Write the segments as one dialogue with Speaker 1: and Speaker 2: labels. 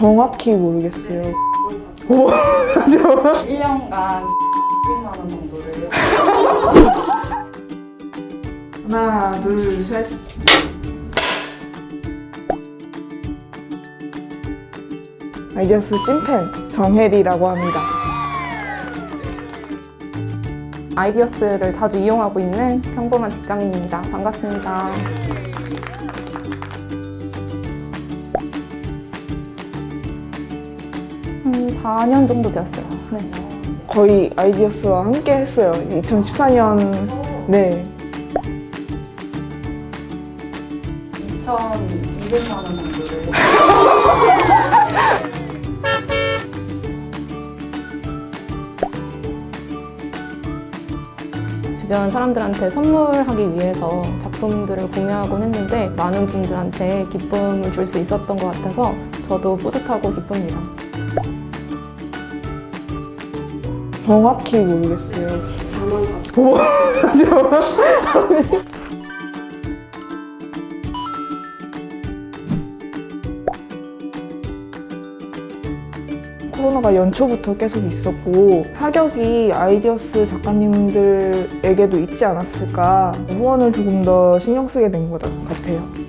Speaker 1: 정확히 모르겠어요. 오,
Speaker 2: 1년간 10만 원 정도를
Speaker 1: 하나, 둘, 셋. 아이디어스 찐팬 정혜리라고 합니다.
Speaker 3: 아이디어스를 자주 이용하고 있는 평범한 직장인입니다. 반갑습니다. 4년 정도 되었어요. 네.
Speaker 1: 거의 아이디어스와 함께 했어요. 2014년, 네.
Speaker 2: 2,200만 원 정도를
Speaker 3: 주변 사람들한테 선물하기 위해서 작품들을 공유하곤 했는데 많은 분들한테 기쁨을 줄 수 있었던 것 같아서 저도 뿌듯하고 기쁩니다.
Speaker 1: 정확히 모르겠어요. 오, 코로나가 연초부터 계속 있었고 타격이 아이디어스 작가님들에게도 있지 않았을까 후원을 조금 더 신경 쓰게 된 것 같아요.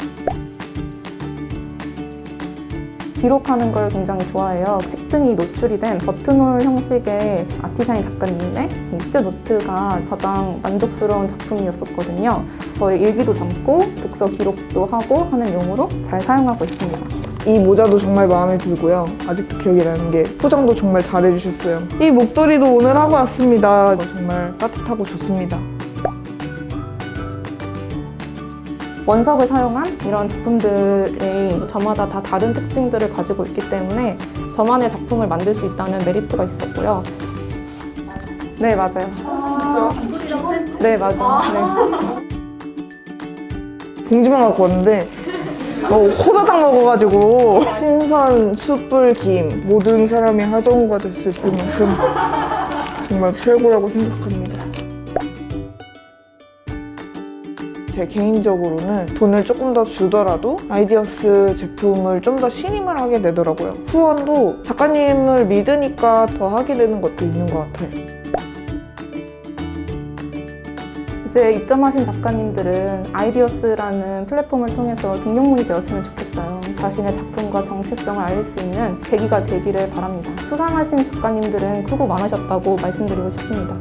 Speaker 3: 기록하는 걸 굉장히 좋아해요. 책등이 노출이 된 버튼홀 형식의 아티샤인 작가님의 이 숫자 노트가 가장 만족스러운 작품이었었거든요. 저의 일기도 담고 독서 기록도 하고 하는 용으로 잘 사용하고 있습니다.
Speaker 1: 이 모자도 정말 마음에 들고요. 아직도 기억이 나는 게 포장도 정말 잘해주셨어요. 이 목도리도 오늘 하고 왔습니다. 정말 따뜻하고 좋습니다.
Speaker 3: 원석을 사용한 이런 작품들이 저마다 다 다른 특징들을 가지고 있기 때문에 저만의 작품을 만들 수 있다는 메리트가 있었고요. 네, 맞아요. 네, 맞아요. 네.
Speaker 1: 봉지만 갖고 왔는데 어, 호다닥 먹어가지고 신선 숯불 김 모든 사람이 하정우가 될 수 있을 만큼 정말 최고라고 생각합니다. 제 개인적으로는 돈을 조금 더 주더라도 아이디어스 제품을 좀 더 신임을 하게 되더라고요. 후원도 작가님을 믿으니까 더 하게 되는 것도 있는 것 같아요.
Speaker 3: 이제 입점하신 작가님들은 아이디어스라는 플랫폼을 통해서 등용문이 되었으면 좋겠어요. 자신의 작품과 정체성을 알릴 수 있는 계기가 되기를 바랍니다. 수상하신 작가님들은 크고 많으셨다고 말씀드리고 싶습니다.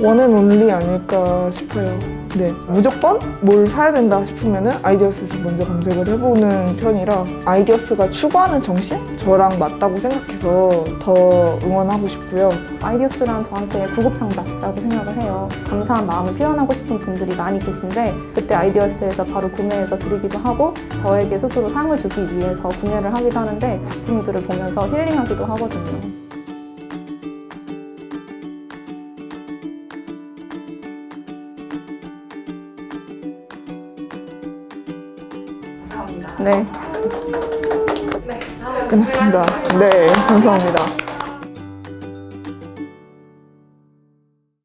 Speaker 1: 원앤 온리 아닐까 싶어요. 네. 무조건 뭘 사야 된다 싶으면 은 아이디어스에서 먼저 검색을 해보는 편이라 아이디어스가 추구하는 정신? 저랑 맞다고 생각해서 더 응원하고 싶고요.
Speaker 3: 아이디어스란 저한테 구급상자라고 생각을 해요. 감사한 마음을 표현하고 싶은 분들이 많이 계신데 그때 아이디어스에서 바로 구매해서 드리기도 하고 저에게 스스로 상을 주기 위해서 구매를 하기도 하는데 작품들을 보면서 힐링하기도 하거든요.
Speaker 2: 감사합니다.
Speaker 3: 네.
Speaker 1: 끝났습니다. 네, 감사합니다.